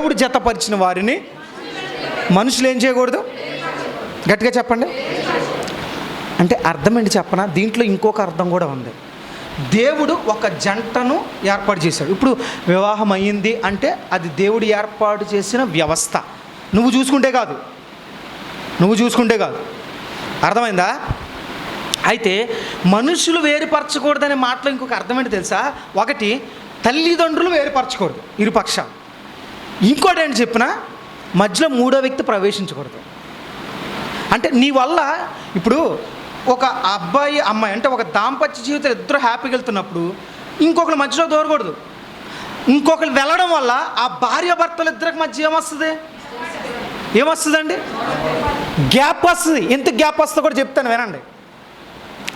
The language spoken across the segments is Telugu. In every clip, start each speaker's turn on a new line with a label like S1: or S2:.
S1: దేవుడు జతపరిచిన వారిని మనుషులు ఏం చేయకూడదు? గట్టిగా చెప్పండి. అంటే అర్థమేంటి చెప్పనా? దీంట్లో ఇంకొక అర్థం కూడా ఉంది. దేవుడు ఒక జంటను ఏర్పాటు చేశాడు. ఇప్పుడు వివాహం అయ్యింది అంటే అది దేవుడు ఏర్పాటు చేసిన వ్యవస్థ. నువ్వు చూసుకుంటే కాదు. నువ్వు చూసుకుంటే కాదు. అర్థమైందా? అయితే మనుషులు వేరుపరచకూడదనే మాటలో ఇంకొక అర్థం ఏంటి తెలుసా? ఒకటి తల్లిదండ్రులు వేరుపరచకూడదు. ఇరుపక్షాలు. ఇంకోటి ఏంటి చెప్పిన మధ్యలో మూడో వ్యక్తి ప్రవేశించకూడదు. అంటే నీ వల్ల ఇప్పుడు ఒక అబ్బాయి అమ్మాయి అంటే ఒక దాంపత్య జీవితం ఇద్దరు హ్యాపీగా వెళ్తున్నప్పుడు ఇంకొకరి మధ్యలో దూరకూడదు. ఇంకొకరు వెళ్ళడం వల్ల ఆ భార్య భర్తలు ఇద్దరికి మధ్య ఏమొస్తుంది? ఏమొస్తుందండి? గ్యాప్ వస్తుంది. ఎంత గ్యాప్ వస్తుందో కూడా చెప్తాను వినండి.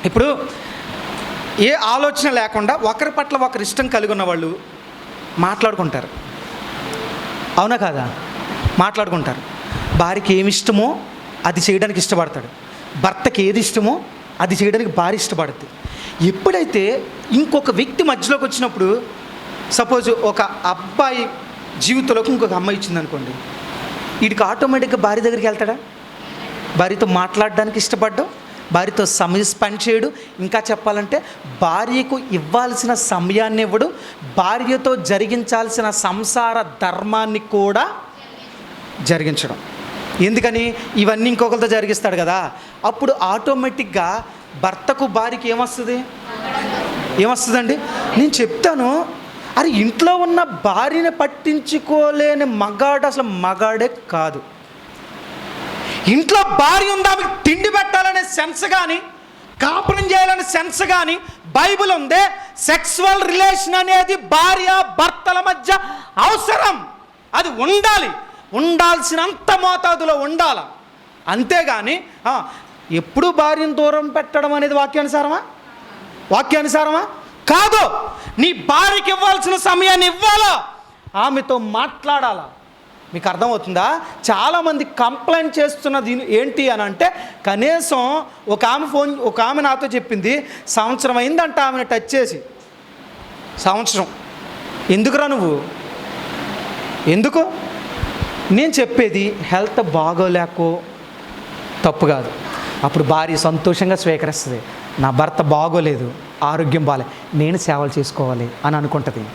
S1: ఇప్పుడు ఏ ఆలోచన లేకుండా ఒకరి పట్ల ఒకరి ఇష్టం కలిగి ఉన్న వాళ్ళు మాట్లాడుకుంటారు. అవునా కాదా? మాట్లాడుకుంటారు. భార్యకి ఏమి ఇష్టమో అది చేయడానికి ఇష్టపడతాడు. భర్తకి ఏది ఇష్టమో అది చేయడానికి భార్య ఇష్టపడుద్ది. ఎప్పుడైతే ఇంకొక వ్యక్తి మధ్యలోకి వచ్చినప్పుడు సపోజ్ ఒక అబ్బాయి జీవితంలోకి ఇంకొక అమ్మాయి ఇచ్చిందనుకోండి వీడికి ఆటోమేటిక్గా భార్య దగ్గరికి వెళ్తాడా? భార్యతో మాట్లాడడానికి ఇష్టపడ్డం భార్యతో సమయం స్పెండ్ చేయడు. ఇంకా చెప్పాలంటే భార్యకు ఇవ్వాల్సిన సమయాన్ని ఇవ్వడు. భార్యతో జరిగించాల్సిన సంసార ధర్మాన్ని కూడా జరిగించడం. ఎందుకని? ఇవన్నీ ఇంకొకరితో జరిగిస్తాడు కదా. అప్పుడు ఆటోమేటిక్గా భర్తకు భార్యకి ఏమొస్తుంది? ఏమొస్తుందండి? నేను చెప్తాను. అరే ఇంట్లో ఉన్న భార్యని పట్టించుకోలేని మగాడు అసలు మగాడే కాదు. ఇంట్లో భార్య ఉందా? ఆమెకు తిండి పెట్టాలనే సెన్స్ కానీ కాపురం చేయాలనే సెన్స్ కానీ బైబిల్ ఉంది. సెక్సువల్ రిలేషన్ అనేది భార్య భర్తల మధ్య అవసరం. అది ఉండాలి. ఉండాల్సినంత మోతాదులో ఉండాల. అంతేగాని ఎప్పుడు భార్యను దూరం పెట్టడం అనేది వాక్యానుసారమా? వాక్యానుసారమా? కాదు. నీ భార్యకి ఇవ్వాల్సిన సమయాన్ని ఇవ్వాలా? ఆమెతో మాట్లాడాలా? మీకు అర్థమవుతుందా? చాలామంది కంప్లైంట్ చేస్తున్నది ఏంటి అని అంటే కనీసం ఒక ఆమె ఫోన్ ఒక ఆమె నాతో చెప్పింది సంవత్సరం అయిందంట ఆమెను టచ్ చేసి. సంవత్సరం. ఎందుకురా నువ్వు? ఎందుకు? నేను చెప్పేది హెల్త్ బాగోలేకో తప్పు కాదు. అప్పుడు భార్య సంతోషంగా స్వీకరిస్తుంది. నా భర్త బాగోలేదు ఆరోగ్యం బాగాలే నేను సేవలు చేసుకోవాలి అని అనుకుంటుంది.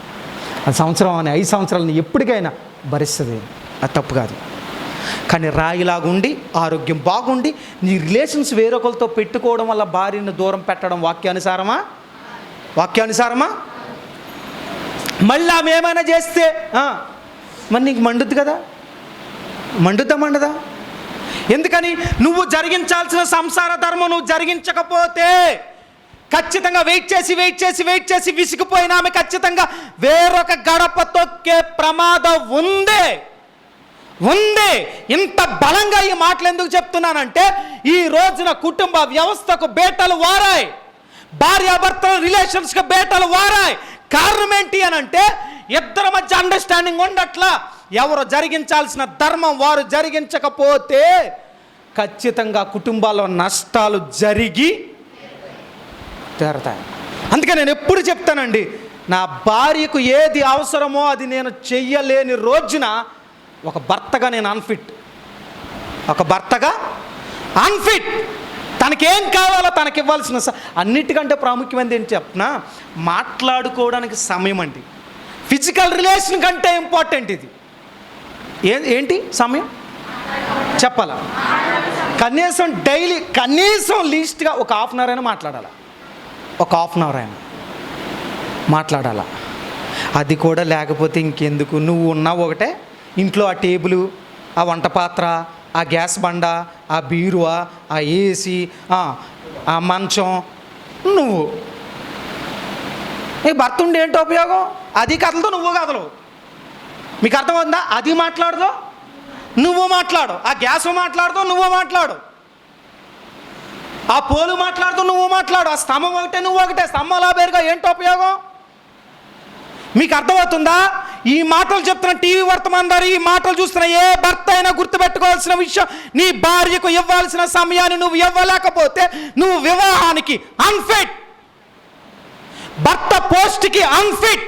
S1: ఆ సంవత్సరం అని ఐదు సంవత్సరాలని ఎప్పటికైనా భరిస్తుంది. అది తప్పు కాదు. కానీ రాయిలాగుండి ఆరోగ్యం బాగుండి నీ రిలేషన్స్ వేరొకరితో పెట్టుకోవడం వల్ల భార్యను దూరం పెట్టడం వాక్యానుసారమా? వాక్యానుసారమా? మళ్ళీ ఆమె ఏమైనా చేస్తే మరి నీకు మండుద్ది కదా? మండుద్దా మండదా? ఎందుకని? నువ్వు జరిగించాల్సిన సంసార ధర్మం నువ్వు జరిగించకపోతే ఖచ్చితంగా వెయిట్ చేసి వెయిట్ చేసి వెయిట్ చేసి విసిగిపోయిన ఆమె ఖచ్చితంగా వేరొక గడప తొక్కే ప్రమాదం ఉంది. ఉంది. ఇంత బలంగా ఈ మాటలు ఎందుకు చెప్తున్నానంటే ఈ రోజున కుటుంబ వ్యవస్థకు బేటలు వారాయి. భార్యాభర్తల రిలేషన్స్కి బేటలు వారాయి. కారణం ఏంటి అని అంటే ఇద్దరి మధ్య అండర్స్టాండింగ్ ఉండట్లా. ఎవరు జరిగించాల్సిన ధర్మం వారు జరిగించకపోతే ఖచ్చితంగా కుటుంబాల్లో నష్టాలు జరిగి తీరతాయి. అందుకే నేను ఎప్పుడు చెప్తానండి నా భార్యకు ఏది అవసరమో అది నేను చెయ్యలేని రోజున ఒక భర్తగా నేను అన్ఫిట్ ఒక భర్తగా అన్ఫిట్ తనకేం కావాలో తనకి ఇవ్వాల్సిన స- అన్నిటికంటే ప్రాముఖ్యమైనది ఏంటి చెప్పనా? మాట్లాడుకోవడానికి సమయం అండి. ఫిజికల్ రిలేషన్ కంటే ఇంపార్టెంట్ ఇది. ఏ ఏంటి సమయం? చెప్పాలా? కనీసం డైలీ కనీసం లీస్ట్గా ఒక హాఫ్ అన్ అవర్ అయినా మాట్లాడాలా? ఒక హాఫ్ అన్ అవర్ అయినా మాట్లాడాలా? అది కూడా లేకపోతే ఇంకెందుకు? నువ్వు ఉన్నావు ఒకటే. ఇంట్లో ఆ టేబుల్ ఆ వంట పాత్ర ఆ గ్యాస్ బండ ఆ బీరువా ఆ ఏసీ ఆ మంచం. నువ్వు. నీ భర్త ఉండి ఏంటో ఉపయోగం? అది కథలతో నువ్వు కథలు. మీకు అర్థమవుతుందా? అది మాట్లాడదు. నువ్వు మాట్లాడు. ఆ గ్యాస్ మాట్లాడుతూ నువ్వు మాట్లాడు. ఆ పోలు మాట్లాడుతూ నువ్వు మాట్లాడు. ఆ స్తంభం ఒకటే నువ్వు ఒకటే. స్తంభంలా పేరుగా ఏంటో ఉపయోగం? మీకు అర్థమవుతుందా? ఈ మాటలు చెప్తున్న టీవీ వర్తమానదారు ఈ మాటలు చూస్తున్న ఏ భర్త అయినా గుర్తుపెట్టుకోవాల్సిన విషయం నీ భార్యకు ఇవ్వాల్సిన సమయాన్ని నువ్వు ఇవ్వలేకపోతే నువ్వు వివాహానికి అన్ఫిట్ భర్త పోస్ట్కి అన్ఫిట్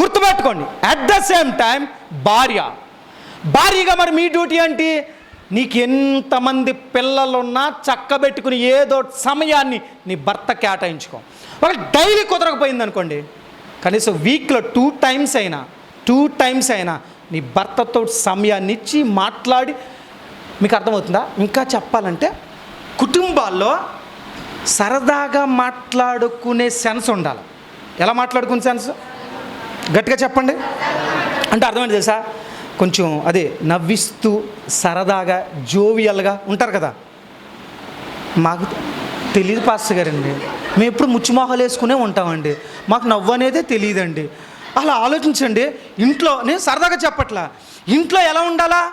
S1: గుర్తుపెట్టుకోండి అట్ ద సేమ్ టైం భార్య. భార్యగా మరి మీ డ్యూటీ ఏంటి? నీకు ఎంతమంది పిల్లలున్నా చక్కబెట్టుకుని ఏదో సమయాన్ని నీ భర్త కేటాయించుకో. వాళ్ళకి డైలీ కుదరకపోయింది అనుకోండి కనీసం వీక్లో టూ టైమ్స్ అయినా టూ టైమ్స్ అయినా నీ భర్తతో సమయాన్ని ఇచ్చి మాట్లాడి మీకు అర్థమవుతుందా? ఇంకా చెప్పాలంటే కుటుంబాల్లో సరదాగా మాట్లాడుకునే సెన్స్ ఉండాలి. ఎలా మాట్లాడుకునే సెన్స్? గట్టిగా చెప్పండి. అంటే అర్థమైంది తెలుసా? కొంచెం అదే నవ్విస్తూ సరదాగా జోవియల్గా ఉంటారు కదా? మాకు తెలియదు పాస్టర్ గారండి. మేము ఎప్పుడు ముచ్చిమోహాలు వేసుకునే ఉంటామండి. మాకు నవ్వు అనేదే తెలియదండి అలా ఆలోచించండి. ఇంట్లో నేను సరదాగా చెప్పట్లా. ఇంట్లో ఎలా ఉండాలా?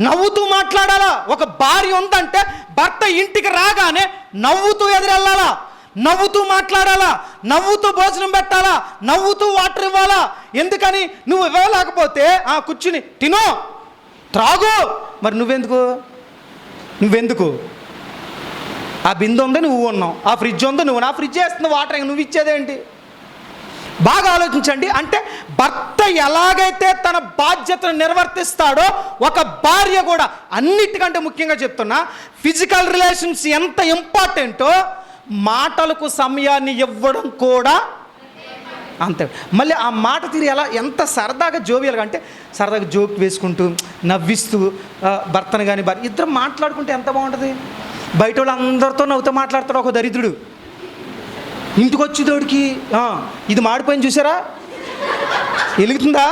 S1: నవ్వుతూ మాట్లాడాలా? ఒక భార్య ఉందంటే భర్త ఇంటికి రాగానే నవ్వుతూ ఎదురెళ్ళాలా? నవ్వుతూ మాట్లాడాలా? నవ్వుతూ భోజనం పెట్టాలా? నవ్వుతూ వాటర్ ఇవ్వాలా? ఎందుకని? నువ్వు ఇవ్వలేకపోతే ఆ కూర్చుని తినో త్రాగు. మరి నువ్వెందుకు? నువ్వెందుకు? ఆ బిందె ఉంది నువ్వు ఉన్నావు. ఆ ఫ్రిడ్జ్ ఉంది నువ్వు నా ఫ్రిడ్జ్ వేస్తుంది వాటర్ ఇంక నువ్వు ఇచ్చేదేంటి? బాగా ఆలోచించండి అంటే భర్త ఎలాగైతే తన బాధ్యతను నిర్వర్తిస్తాడో ఒక భార్య కూడా అన్నిటికంటే ముఖ్యంగా చెప్తున్నా ఫిజికల్ రిలేషన్స్ ఎంత ఇంపార్టెంటో మాటలకు సమయాన్ని ఇవ్వడం కూడా అంతే. మళ్ళీ ఆ మాట తీరు ఎలా ఎంత సరదాగా జోవియల్గా అంటే సరదాగా జోక్ వేసుకుంటూ నవ్విస్తూ భర్తను కానీ భర్త ఇద్దరు మాట్లాడుకుంటే ఎంత బాగుంటుంది? బయట వాళ్ళు అందరితో నవ్వుతూ మాట్లాడతాడు ఒక దరిద్రుడు. ఇంటికి వచ్చేటోడికి ఇది మాడిపోయింది చూసారా? వెలుగుతుందా?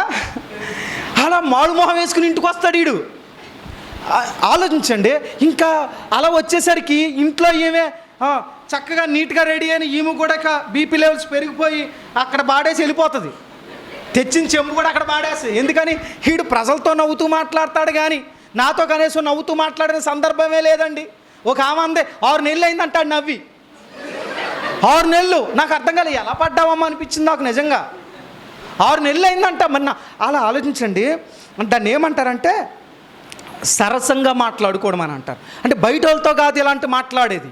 S1: అలా మాడు మొహం వేసుకుని ఇంటికి వస్తాడు వీడు ఆలోచించండి. ఇంకా అలా వచ్చేసరికి ఇంట్లో ఏమే చక్కగా నీట్గా రెడీ అయిన ఈమె కూడా బీపీ లెవెల్స్ పెరిగిపోయి అక్కడ బాడేసి వెళ్ళిపోతుంది. తెచ్చిన చెంబు కూడా అక్కడ బాడేసి ఎందుకని? వీడు ప్రజలతో నవ్వుతూ మాట్లాడతాడు కానీ నాతో కనీసం నవ్వుతూ మాట్లాడిన సందర్భమే లేదండి. ఒక ఆమె అందే ఆరు నెలలు అయిందంటాడు నవ్వి. ఆరు నెలలు. నాకు అర్థం కాలేదు ఎలా పడ్డావమ్మా అనిపించింది నాకు నిజంగా. ఆరు నెలలు అయిందంట మొన్న అలా ఆలోచించండి. దాన్ని ఏమంటారంటే సరసంగా మాట్లాడుకోవడం అని అంటారు. అంటే బయట వాళ్ళతో కాదు ఇలాంటి మాట్లాడేది.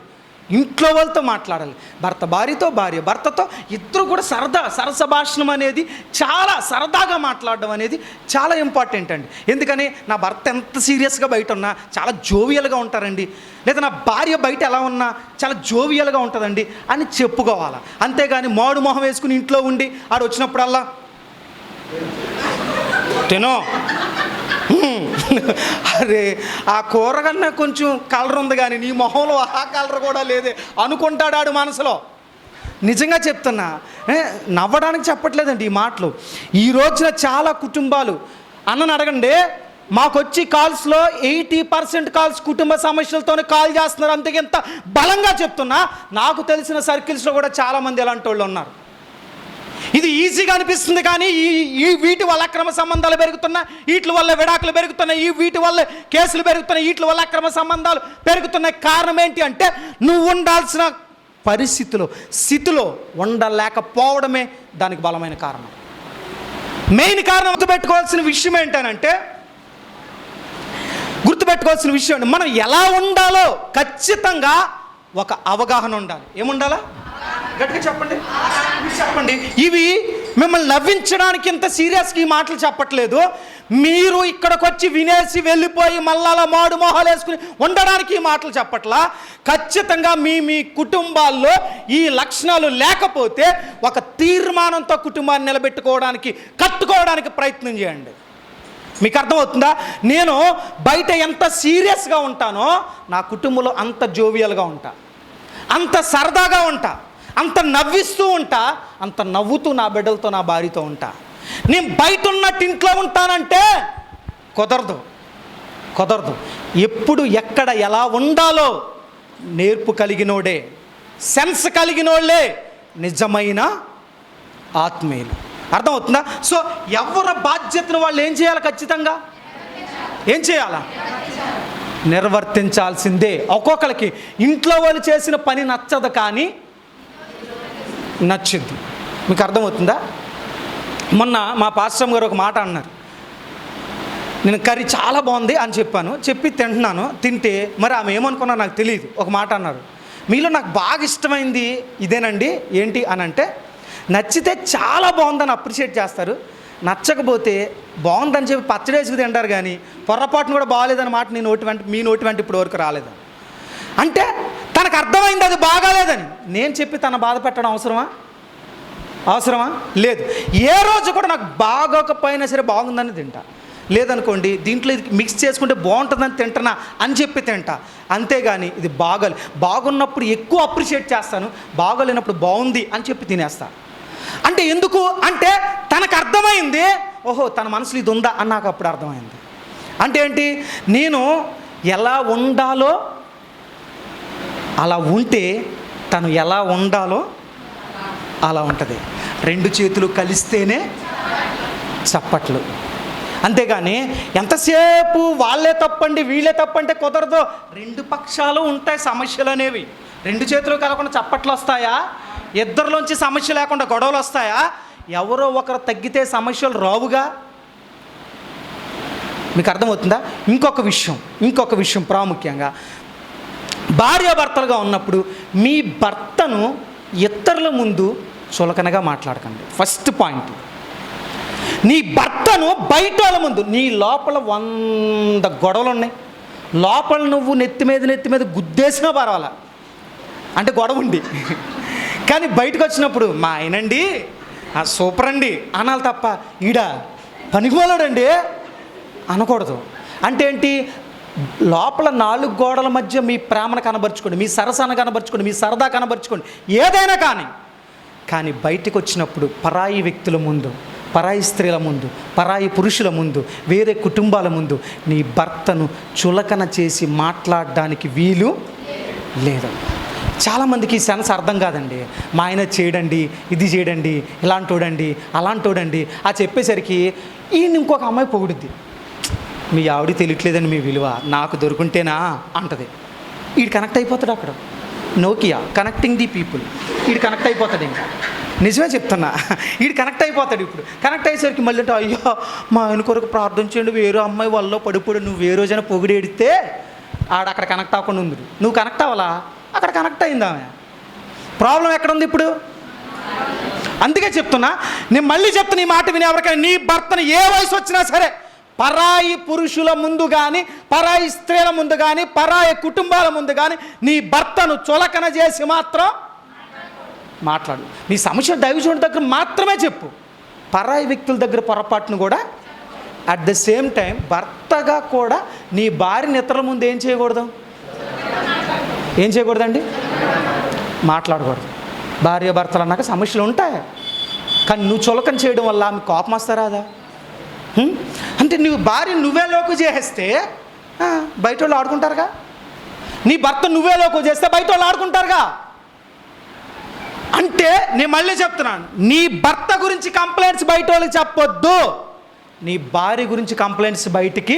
S1: ఇంట్లో వాళ్ళతో మాట్లాడాలి. భర్త భార్యతో భార్య భర్తతో. ఇద్దరు కూడా సరదా సరస భాషణం అనేది చాలా సరదాగా మాట్లాడడం అనేది చాలా ఇంపార్టెంట్ అండి. ఎందుకని? నా భర్త ఎంత సీరియస్గా బయట ఉన్నా చాలా జోవియల్గా ఉంటారండి. లేదా నా భార్య బయట ఎలా ఉన్నా చాలా జోవియల్గా ఉంటుందండి అని చెప్పుకోవాలి. అంతేగాని మాడు మొహం వేసుకుని ఇంట్లో ఉండి ఆడు వచ్చినప్పుడల్లా తిను. అరే ఆ కూర కన్నా కొంచెం కలర్ ఉంది కానీ నీ మొహంలో ఆ కలర్ కూడా లేదే. అనుకుంటాడాడు మనసులో. నిజంగా చెప్తున్నా నవ్వడానికి చెప్పట్లేదండి ఈ మాటలు. ఈ రోజున చాలా కుటుంబాలు అన్నను అడగండి మాకొచ్చి కాల్స్లో ఎయిటీ పర్సెంట్ కాల్స్ కుటుంబ సమస్యలతోనే కాల్ చేస్తున్నారు. అంతకింత ఎంత బలంగా చెప్తున్నా. నాకు తెలిసిన సర్కిల్స్లో కూడా చాలామంది ఎలాంటి వాళ్ళు ఉన్నారు. ఇది ఈజీగా అనిపిస్తుంది కానీ ఈ ఈ వీటి వల్ల అక్రమ సంబంధాలు పెరుగుతున్నాయి. వీటి వల్ల విడాకులు పెరుగుతున్నాయి. ఈ వీటి వల్ల కేసులు పెరుగుతున్నాయి. వీటి వల్ల అక్రమ సంబంధాలు పెరుగుతున్నాయి. కారణం ఏంటి అంటే నువ్వు ఉండాల్సిన పరిస్థితిలో స్థితిలో ఉండలేకపోవడమే దానికి బలమైన కారణం. మెయిన్ కారణం గుర్తుపెట్టుకోవాల్సిన విషయం ఏంటనంటే గుర్తుపెట్టుకోవాల్సిన విషయం మనం ఎలా ఉండాలో ఖచ్చితంగా ఒక అవగాహన ఉండాలి. ఏముండాలా? గట్టిగా చెప్పండి. చెప్పండి. ఇవి మిమ్మల్ని నవ్వించడానికి ఇంత సీరియస్గా ఈ మాటలు చెప్పట్లేదు. మీరు ఇక్కడికి వచ్చి వినేసి వెళ్ళిపోయి మళ్ళా మాడు మొహాలు వేసుకుని ఉండడానికి ఈ మాటలు చెప్పట్లా? ఖచ్చితంగా మీ మీ కుటుంబాల్లో ఈ లక్షణాలు లేకపోతే ఒక తీర్మానంతో కుటుంబాన్ని నిలబెట్టుకోవడానికి కట్టుకోవడానికి ప్రయత్నం చేయండి. మీకు అర్థమవుతుందా? నేను బయట ఎంత సీరియస్గా ఉంటానో నా కుటుంబంలో అంత జోవియల్గా ఉంటా. అంత సరదాగా ఉంటా. అంత నవ్విస్తూ ఉంటా అంత నవ్వుతూ నా బిడ్డలతో నా భార్యతో ఉంటా. నేను బయట ఉన్నట్టు ఇంట్లో ఉంటానంటే కుదరదు కుదరదు. ఎప్పుడు ఎక్కడ ఎలా ఉండాలో నేర్పు కలిగినోడే సెన్స్ కలిగినోళ్ళే నిజమైన ఆత్మీయులు. అర్థమవుతుందా? సో ఎవరి బాధ్యతను వాళ్ళు ఏం చేయాలి ఖచ్చితంగా? ఏం చేయాలా? నిర్వర్తించాల్సిందే. ఒక్కొక్కరికి ఇంట్లో వాళ్ళు చేసిన పని నచ్చదు కానీ నచ్చింది. మీకు అర్థమవుతుందా? మొన్న మా పాశ్రమ్ గారు ఒక మాట అన్నారు. నేను కర్రీ చాలా బాగుంది అని చెప్పాను. చెప్పి తింటున్నాను. తింటే మరి ఆమె ఏమనుకున్నా నాకు తెలియదు. ఒక మాట అన్నారు. మీలో నాకు బాగా ఇష్టమైంది ఇదేనండి. ఏంటి అని అంటే నచ్చితే చాలా బాగుందని అప్రిషియేట్ చేస్తారు. నచ్చకపోతే బాగుందని చెప్పి పచ్చడి వేసుకు తింటారు కానీ పొరపాటును కూడా బాగాలేదని మాట నీ నోటి వెంట మీ నోటి వెంట ఇప్పుడు వరకు రాలేదు. అంటే తనకు అర్థమైంది అది బాగాలేదని. నేను చెప్పి తన బాధ పెట్టడం అవసరమా? అవసరమా? లేదు. ఏ రోజు కూడా నాకు బాగోకపోయినా సరే బాగుందని తింటా. లేదనుకోండి దీంట్లో ఇది మిక్స్ చేసుకుంటే బాగుంటుందని తింటున్నా అని చెప్పి తింటా. అంతేగాని ఇది బాగాలి. బాగున్నప్పుడు ఎక్కువ అప్రిషియేట్ చేస్తాను. బాగోలేనప్పుడు బాగుంది అని చెప్పి తినేస్తా. అంటే ఎందుకు? అంటే తనకు అర్థమైంది ఓహో తన మనసులో ఇది ఉందా అని నాకు అప్పుడు అర్థమైంది. అంటే ఏంటి? నేను ఎలా ఉండాలో అలా ఉంటే తను ఎలా ఉండాలో అలా ఉంటుంది. రెండు చేతులు కలిస్తేనే చప్పట్లు. అంతేగాని ఎంతసేపు వాళ్ళే తప్పండి వీళ్ళే తప్పంటే కుదరదు. రెండు పక్షాలు ఉంటాయి సమస్యలు అనేవి రెండు చేతులు కలకుండా చప్పట్లు వస్తాయా? ఇద్దరిలోంచి సమస్య లేకుండా గొడవలు వస్తాయా? ఎవరో ఒకరు తగ్గితే సమస్యలు రావుగా? మీకు అర్థమవుతుందా? ఇంకొక విషయం ఇంకొక విషయం ప్రాముఖ్యంగా. భార్యాభర్తలుగా ఉన్నప్పుడు మీ భర్తను ఇతరుల ముందు చులకనగా మాట్లాడకండి. ఫస్ట్ పాయింట్ నీ భర్తను బయట వాళ్ళ ముందు నీ లోపల వంద గొడవలు ఉన్నాయి. లోపల నువ్వు నెత్తి మీద నెత్తి మీద గుద్దేసినా పర్వాలా. అంటే గొడవ ఉండి కానీ బయటకు వచ్చినప్పుడు మా ఆయనండి సూపర్ అండి అనాలి తప్ప ఈడ పనికిమాలాడండి అనకూడదు. అంటే ఏంటి? లోపల నాలుగు గోడల మధ్య మీ ప్రేమను కనబరుచుకోండి మీ సరసన కనబరుచుకోండి మీ సరదా కనబరుచుకోండి ఏదైనా కానీ. కానీ బయటికి వచ్చినప్పుడు పరాయి వ్యక్తుల ముందు పరాయి స్త్రీల ముందు పరాయి పురుషుల ముందు వేరే కుటుంబాల ముందు నీ భర్తను చులకన చేసి మాట్లాడడానికి వీలు లేదు. చాలామందికి ఈ సెన్స్ అర్థం కాదండి. మా ఆయన చేయడండి ఇది చేయడండి ఇలాంటోడండి అలాంటోడండి ఆ చెప్పేసరికి ఈయన ఇంకొక అమ్మాయి పొగుడుద్ది. మీ ఆవిడ తెలియట్లేదని మీ విలువ నాకు దొరుకుంటేనా అంటది. వీడు కనెక్ట్ అయిపోతాడు అక్కడ. నోకియా కనెక్టింగ్ ది పీపుల్ వీడు కనెక్ట్ అయిపోతాడు ఇంకా. నిజమే చెప్తున్నా. వీడు కనెక్ట్ అయిపోతాడు ఇప్పుడు. కనెక్ట్ అయ్యేసరికి మళ్ళీ అంటే అయ్యో మా ఆయన కొరకు ప్రార్థన చేయండి వేరే అమ్మాయి వల్ల పడిపోడు నువ్వు ఏ రోజైనా పొగిడేడితే ఆడ అక్కడ కనెక్ట్ అవ్వకుండా ఉంది నువ్వు కనెక్ట్ అవ్వాలా? అక్కడ కనెక్ట్ అయింది ఆమె. ప్రాబ్లం ఎక్కడుంది ఇప్పుడు? అందుకే చెప్తున్నా. నేను మళ్ళీ చెప్తున్నా ఈ మాట విని ఎవరికైనా నీ భర్తను ఏ వయసు వచ్చినా సరే పరాయి పురుషుల ముందు కానీ పరాయి స్త్రీల ముందు కానీ పరాయి కుటుంబాల ముందు కానీ నీ భర్తను చులకన చేసి మాత్రం మాట్లాడు. నీ సమస్య దైవజనుడి దగ్గర మాత్రమే చెప్పు. పరాయి వ్యక్తుల దగ్గర పొరపాటును కూడా అట్ ద సేమ్ టైం భర్తగా కూడా నీ భార్యని ఇతరుల ముందు ఏం చేయకూడదు? ఏం చేయకూడదండి? మాట్లాడకూడదు. భార్య భర్తలు అన్నాక సమస్యలు ఉంటాయి. కానీ నువ్వు చులకన చేయడం వల్ల ఆమె కోపం వస్తారాదా అంటే నువ్వు భార్య నువ్వే లోకు చేస్తే బయట వాళ్ళు ఆడుకుంటారుగా? నీ భర్త నువ్వే లోకు చేస్తే బయట వాళ్ళు ఆడుకుంటారుగా? అంటే నేను మళ్ళీ చెప్తున్నాను నీ భర్త గురించి కంప్లైంట్స్ బయట వాళ్ళకి చెప్పొద్దు. నీ భార్య గురించి కంప్లైంట్స్ బయటికి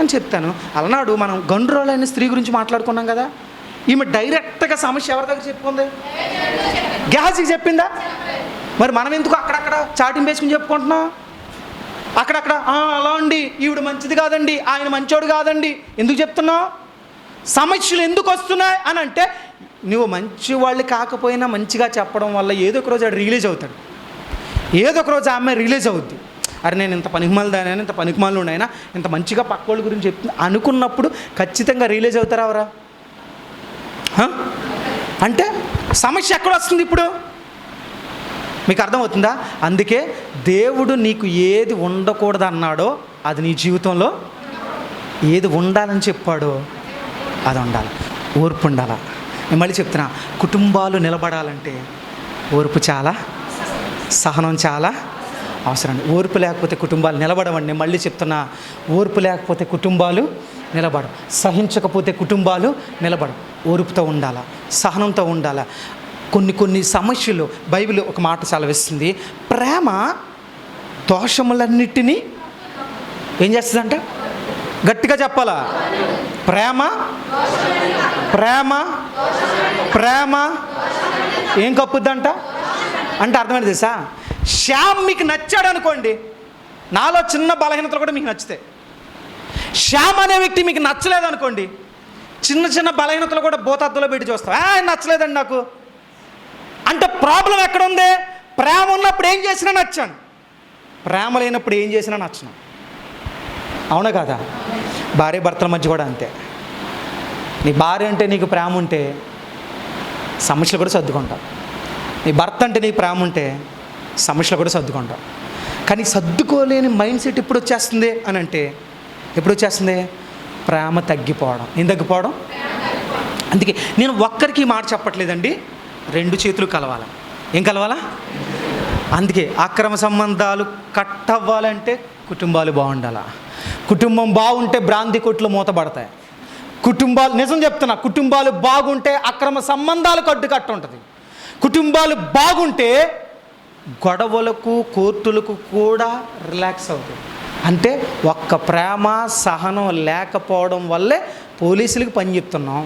S1: అని చెప్తాను. అలనాడు మనం గండ్రోలైన స్త్రీ గురించి మాట్లాడుకున్నాం కదా ఈమె డైరెక్ట్గా సమస్య ఎవరి దగ్గర చెప్పుకుంది? గ్యాస్కి చెప్పిందా? మరి మనం ఎందుకు అక్కడక్కడ చాటింపేసుకుని చెప్పుకుంటున్నాం? అక్కడక్కడ అలా అండి ఈవిడ మంచిది కాదండి ఆయన మంచోడు కాదండి. ఎందుకు చెప్తున్నావు సమస్యలు ఎందుకు వస్తున్నాయి అని అంటే నువ్వు మంచి వాళ్ళు కాకపోయినా మంచిగా చెప్పడం వల్ల ఏదో ఒక రోజు ఆడు రిలీజ్ అవుతాడు. ఏదో ఒక రోజు ఆమె రిలీజ్ అవుద్ది. అరే నేను ఇంత పనికిమాలదానైనా ఇంత పనికిమాలు ఉన్నాయినా ఇంత మంచిగా పక్క వాళ్ళ గురించి చెప్తుంది అనుకున్నప్పుడు ఖచ్చితంగా రిలీజ్ అవుతారా అవరా అంటే సమస్య ఎక్కడ వస్తుంది ఇప్పుడు? మీకు అర్థమవుతుందా? అందుకే దేవుడు నీకు ఏది ఉండకూడదు అన్నాడో అది నీ జీవితంలో ఏది ఉండాలని చెప్పాడో అది ఉండాలి. ఓర్పు ఉండాలా? నేను మళ్ళీ చెప్తున్నా కుటుంబాలు నిలబడాలంటే ఓర్పు చాలా సహనం చాలా అవసరం ఓర్పు లేకపోతే కుటుంబాలు నిలబడవండి. నేను మళ్ళీ చెప్తున్నా ఓర్పు లేకపోతే కుటుంబాలు నిలబడం సహించకపోతే కుటుంబాలు నిలబడం ఓర్పుతో ఉండాలా? సహనంతో ఉండాలా? కొన్ని కొన్ని సమస్యలు బైబిల్ ఒక మాట సెలవిస్తుంది. ప్రేమ దోషములన్నిటినీ ఏం చేస్తుందంట? గట్టిగా చెప్పాలా? ప్రేమ ప్రేమ ప్రేమ ఏం కప్పుద్దంట? అంటే అర్థమైంది తెలుసా? శ్యామ్ మీకు నచ్చాడు అనుకోండి నాలో చిన్న బలహీనతలు కూడా మీకు నచ్చితే శ్యామ్ అనే వ్యక్తి మీకు నచ్చలేదు అనుకోండి చిన్న చిన్న బలహీనతలు కూడా భూతద్దులో పెట్టి చూస్తాం. నచ్చలేదండి నాకు. అంటే ప్రాబ్లం ఎక్కడ ఉంది ప్రేమ ఉన్నప్పుడు ఏం చేసినా నచ్చాను. ప్రేమ లేనప్పుడు ఏం చేసినా నచ్చను. అవునా కదా? భార్య భర్తల మధ్య కూడా అంతే. నీ భార్య అంటే నీకు ప్రేమ ఉంటే సమస్యలు కూడా సర్దుకుంటావు. నీ భర్త అంటే నీకు ప్రేమ ఉంటే సమస్యలు కూడా సర్దుకుంటావు. కానీ సర్దుకోలేని మైండ్ సెట్ ఎప్పుడు వచ్చేస్తుంది అని అంటే ఎప్పుడు వచ్చేస్తుంది? ప్రేమ తగ్గిపోవడం. ఏం తగ్గిపోవడం? అందుకే నేను ఒక్కరికి మాట చెప్పట్లేదండి. రెండు చేతులు కలవాలా? ఏం కలవాలా? అందుకే అక్రమ సంబంధాలు కట్ అవ్వాలంటే కుటుంబాలు బాగుండాలా? కుటుంబం బాగుంటే బ్రాంతి కొట్లు మూతపడతాయి. కుటుంబాలు నిజం చెప్తున్నా కుటుంబాలు బాగుంటే అక్రమ సంబంధాలు కట్టు ఉంటుంది కుటుంబాలు బాగుంటే గొడవలకు కోర్టులకు కూడా రిలాక్స్ అవుతుంది అంటే ఒక్క ప్రేమ సహనం లేకపోవడం వల్లే పోలీసులకు పని చెప్తున్నాం.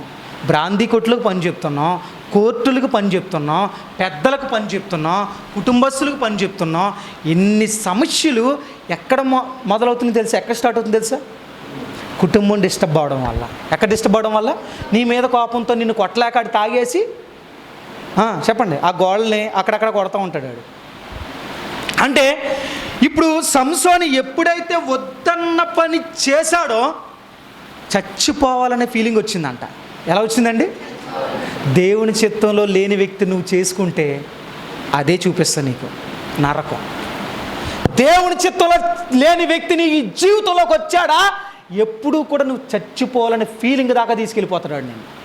S1: బ్రాందీ కొట్లకు పని చెప్తున్నాం. కోర్టులకు పని చెప్తున్నాం పెద్దలకు పని చెప్తున్నాం కుటుంబస్తులకు పని చెప్తున్నాం ఎన్ని సమస్యలు ఎక్కడ మొ మొదలవుతుంది తెలుసా? ఎక్కడ స్టార్ట్ అవుతుంది తెలుసా? కుటుంబం డిస్టర్బ్ అవడం వల్ల. ఎక్కడ డిస్టర్బ్ అవడం వల్ల? నీ మీద కోపంతో నిన్ను కొట్టలేక ఆడు తాగేసి చెప్పండి. ఆ గోడల్ని అక్కడక్కడ కొడతా ఉంటాడు అంటే ఇప్పుడు సంసోని ఎప్పుడైతే వద్దన్న పని చేశాడో చచ్చిపోవాలనే ఫీలింగ్ వచ్చిందంట. ఎలా వచ్చిందండి? దేవుని చిత్తంలో లేని వ్యక్తి నువ్వు చేసుకుంటే అదే చూపిస్తా నీకు. నరకం. దేవుని చిత్తంలో లేని వ్యక్తి నీ జీవితంలోకి వచ్చాడా? ఎప్పుడూ కూడా నువ్వు చచ్చిపోవాలనే ఫీలింగ్ దాకా తీసుకెళ్ళిపోతాడు నేను